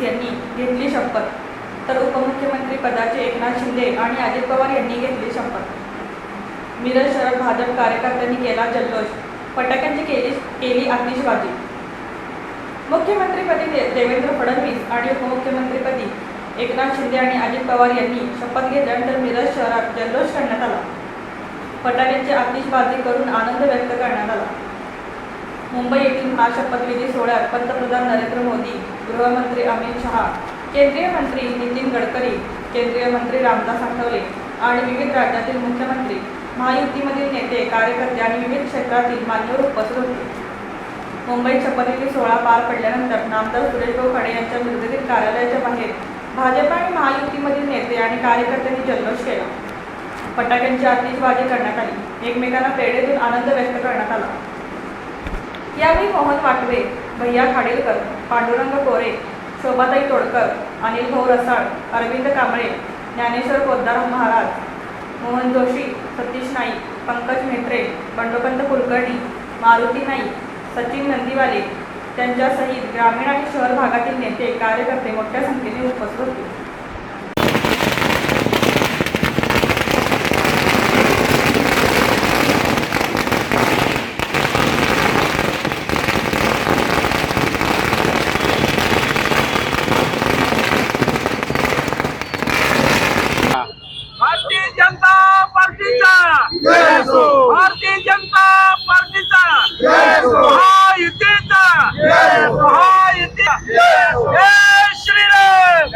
घेतली शपथ. तर उपमुख्यमंत्री पदाचे एकनाथ शिंदे आणि अजित पवार यांनी घेतली शपथ. मिरज शहरात भाजप कार्यकर्त्यांनी केला जल्लोष. फटाक्यांची केली केली आतिषबाजी. मुख्यमंत्रीपदी दे- देवेंद्र फडणवीस आणि उपमुख्यमंत्रीपदी एकनाथ शिंदे आणि अजित पवार यांनी शपथ घेतल्यानंतर मिरज शहरात जल्लोष करण्यात आला. फटाक्यांची आतिषबाजी करून आनंद व्यक्त करण्यात आला. मुंबई येथील हा शपथविधी सोहळ्यात पंतप्रधान नरेंद्र मोदी गृहमंत्री अमित शहा केंद्रीय मंत्री नितीन गडकरी केंद्रीय मंत्री रामदास आठवले आणि विविध राज्यातील मुख्यमंत्री महायुतीमधील नेते कार्यकर्ते आणि विविध क्षेत्रातील मान्यवर उपस्थित होते. मुंबईत शपथविधी सोहळा पार पडल्यानंतर नामदार सुरेशभाऊ खाडे यांच्या निर्देशित कार्यालयाच्या बाहेर भाजप आणि महायुतीमधील नेते आणि कार्यकर्त्यांनी जल्लोष केला. फटाक्यांची आतिषबाजी करण्यात आली. एकमेकांना पेढे देऊन आनंद व्यक्त करण्यात आला. यावेळी मोहन वाटवे भैया खाडेलकर पांडुरंग कोरे शोभाताई तोडकर अनिल भाऊ रसाळ अरविंद कांबळे ज्ञानेश्वर पोद्दार महाराज मोहन जोशी सतीश नाईक पंकज म्हेत्रे बंडोपंत कुलकर्णी मारुती नाईक सचिन नंदीवाले त्यांच्यासहित ग्रामीण आणि शहर भागातील नेते कार्यकर्ते मोठ्या संख्येने उपस्थित होते. भारतीय जनता पार्टीचा. भारतीय जनता पार्टीचा. महायुतीचा महायुती जय श्रीराम.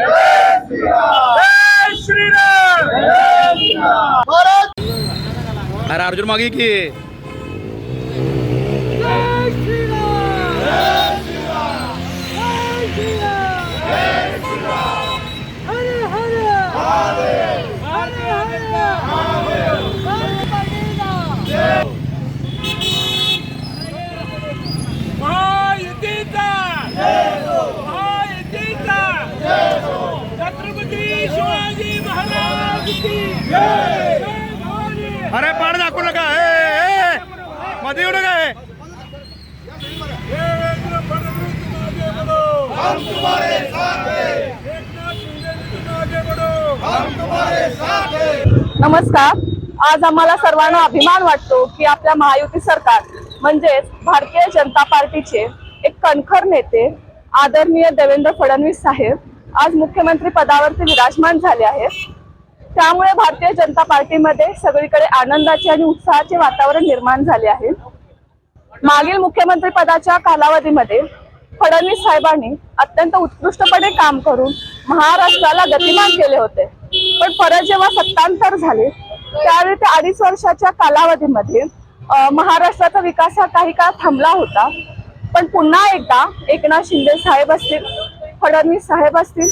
जय श्रीराम. अरे अर्जुन मागे की महायुतीचा महायुतीचा छत्रपती शिवाजी महाराज की जय भवानी. अरे पाड दाखवू नका. ए, मध्ये येऊ नका नमस्कार. आज आम्हाला सर्वांना अभिमान वाटतो की आपल्या महायुती सरकार म्हणजेच भारतीय जनता पार्टीचे एक कणखर नेते आदरणीय देवेंद्र फडणवीस साहेब आज मुख्यमंत्री पदावरती विराजमान झाले आहेत. त्यामुळे भारतीय जनता पार्टीमध्ये सगळीकडे आनंदाचे आणि उत्साहाचे वातावरण निर्माण झाले आहे. मागील मुख्यमंत्री पदाच्या कालावधीमध्ये फडणवीस साहेबांनी अत्यंत उत्कृष्टपणे काम करून महाराष्ट्राला गतिमान केले होते. पण परत जेव्हा सत्तांतर झाले त्यावेळी त्या अडीच वर्षाच्या कालावधीमध्ये महाराष्ट्राचा विकास हा काही काळ थांबला होता. पण पुन्हा एकदा एकनाथ शिंदे साहेब असतील फडणवीस साहेब असतील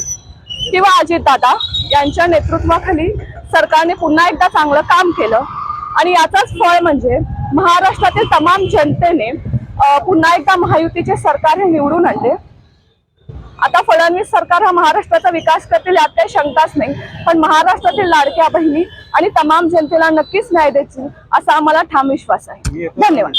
किंवा अजितदादा यांच्या नेतृत्वाखाली सरकारने पुन्हा एकदा चांगलं काम केलं. आणि याचाच फळ म्हणजे महाराष्ट्रातील तमाम जनतेने पुन्हा एकदा महायुतीचे सरकार हे निवडून आणले. आता फडणवीस सरकार हा महाराष्ट्राचा विकास करतील यात काही शंकाच नाही. पण महाराष्ट्रातील लाडक्या बहिणी आणि तमाम जनतेला नक्कीच न्याय देतील असा आम्हाला ठाम विश्वास आहे. धन्यवाद.